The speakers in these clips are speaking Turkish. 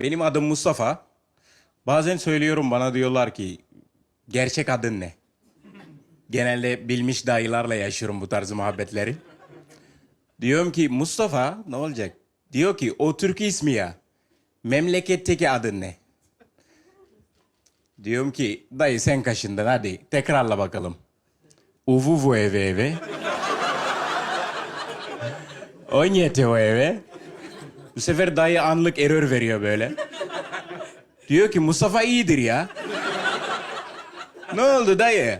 Benim adım Mustafa. Bazen söylüyorum bana diyorlar ki gerçek adın ne? Genelde bilmiş dayılarla yaşıyorum bu tarz muhabbetleri. Diyorum ki Mustafa ne olacak? Diyor ki o Türk ismi ya. Memleketteki adın ne? Diyorum ki dayı sen kaşındın hadi tekrarla bakalım. Uvuvu eve eve. Onyete o eve. Bu sefer dayı anlık error veriyor böyle. Diyor ki Mustafa iyidir ya. ne oldu dayı?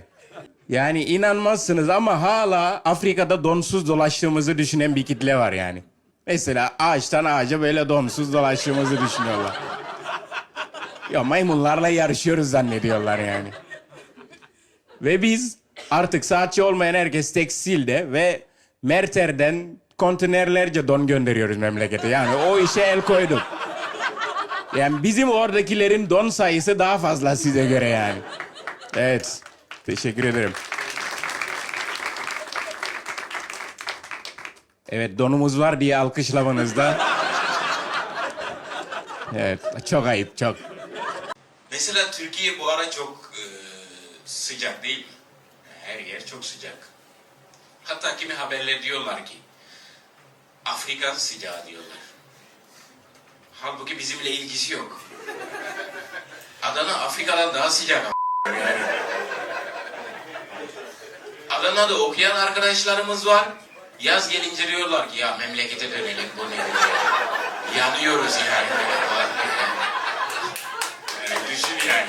Yani inanmazsınız ama hala Afrika'da donsuz dolaştığımızı düşünen bir kitle var yani. Mesela ağaçtan ağaca böyle donsuz dolaştığımızı düşünüyorlar. Ya maymunlarla yarışıyoruz zannediyorlar yani. Ve biz artık saatçi olmayan herkes tekstilde ve Merter'den kontenerlerce don gönderiyoruz memlekete. Yani o işe el koyduk. Yani bizim oradakilerin don sayısı daha fazla size göre yani. Evet. Teşekkür ederim. Evet donumuz var diye alkışlamanızda. Evet çok ayıp çok. Mesela Türkiye bu ara çok e, sıcak değil mi? Her yer çok sıcak. Hatta kimi haberler diyorlar ki Afrika sıcağı diyorlar. Halbuki bizimle ilgisi yok. Adana Afrika'dan daha sıcak yani. Adana'da okuyan arkadaşlarımız var. Yaz gelince diyorlar ki ya memlekete dönelim bu ne. Yanıyoruz yani. Yani düşün yani.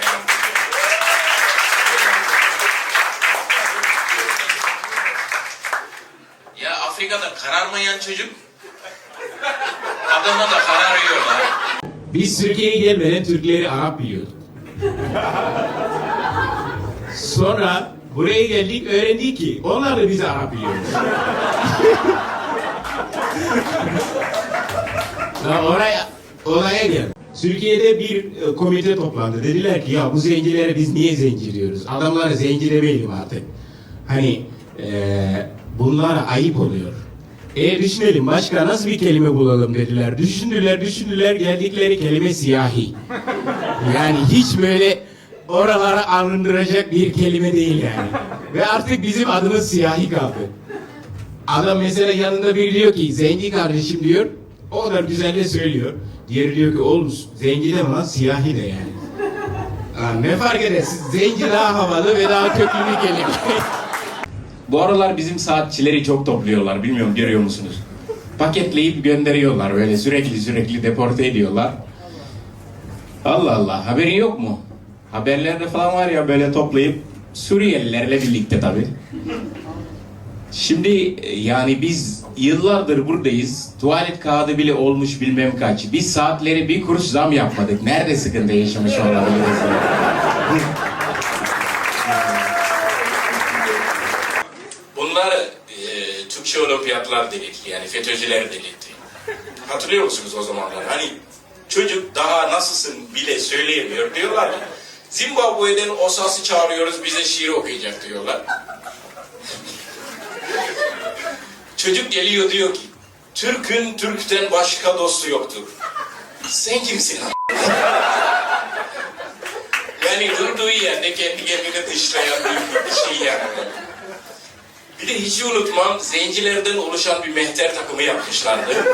Ya Afrika'da kararmayan çocuk Adana'da kararıyorlar. Biz Türkiye'ye gelmeden Türkleri Arap biliyorduk. Sonra buraya geldik öğrendik ki onlar da bizi Arap biliyormuş. Ya oraya, olaya gel. Türkiye'de bir e, komite toplandı. Dediler ki ya bu zencilere biz niye zenci diyoruz? Adamları zenci artık. Hani e, bunlara ayıp oluyor. E düşünelim başka nasıl bir kelime bulalım dediler. Düşündüler düşündüler geldikleri kelime siyahi. Yani hiç böyle oralara alındıracak bir kelime değil yani. Ve artık bizim adımız siyahi kaldı. Adam mesela yanında biri diyor ki zenci kardeşim diyor. O da güzel de söylüyor. Diğeri diyor ki oğlum zenci de lan siyahi de yani. Lan ne fark eder? Zenci daha havalı ve daha köklü bir kelime. Bu aralar bizim saatçileri çok topluyorlar. Bilmiyorum görüyor musunuz? Paketleyip gönderiyorlar böyle sürekli sürekli deporte ediyorlar. Allah Allah haberin yok mu? Haberlerde falan var ya böyle toplayıp Suriyelilerle birlikte tabii. Şimdi yani biz yıllardır buradayız. Tuvalet kağıdı bile olmuş bilmem kaç. Biz saatleri bir kuruş zam yapmadık. Nerede sıkıntı yaşamış olabiliriz? Bunlar e, Türkçe olimpiyatlar delirtti. Yani FETÖ'cüler delirtti. Hatırlıyor musunuz o zamanlar? Hani çocuk daha nasılsın bile söyleyemiyor diyorlar ki Zimbabwe'den Osas'ı çağırıyoruz bize şiir okuyacak diyorlar. çocuk geliyor diyor ki Türk'ün Türk'ten başka dostu yoktur. Sen kimsin? Yani durduğu yerde kendi kendine dışlayan bir şey yani. Bir de hiç unutmam zencilerden oluşan bir mehter takımı yapmışlardı.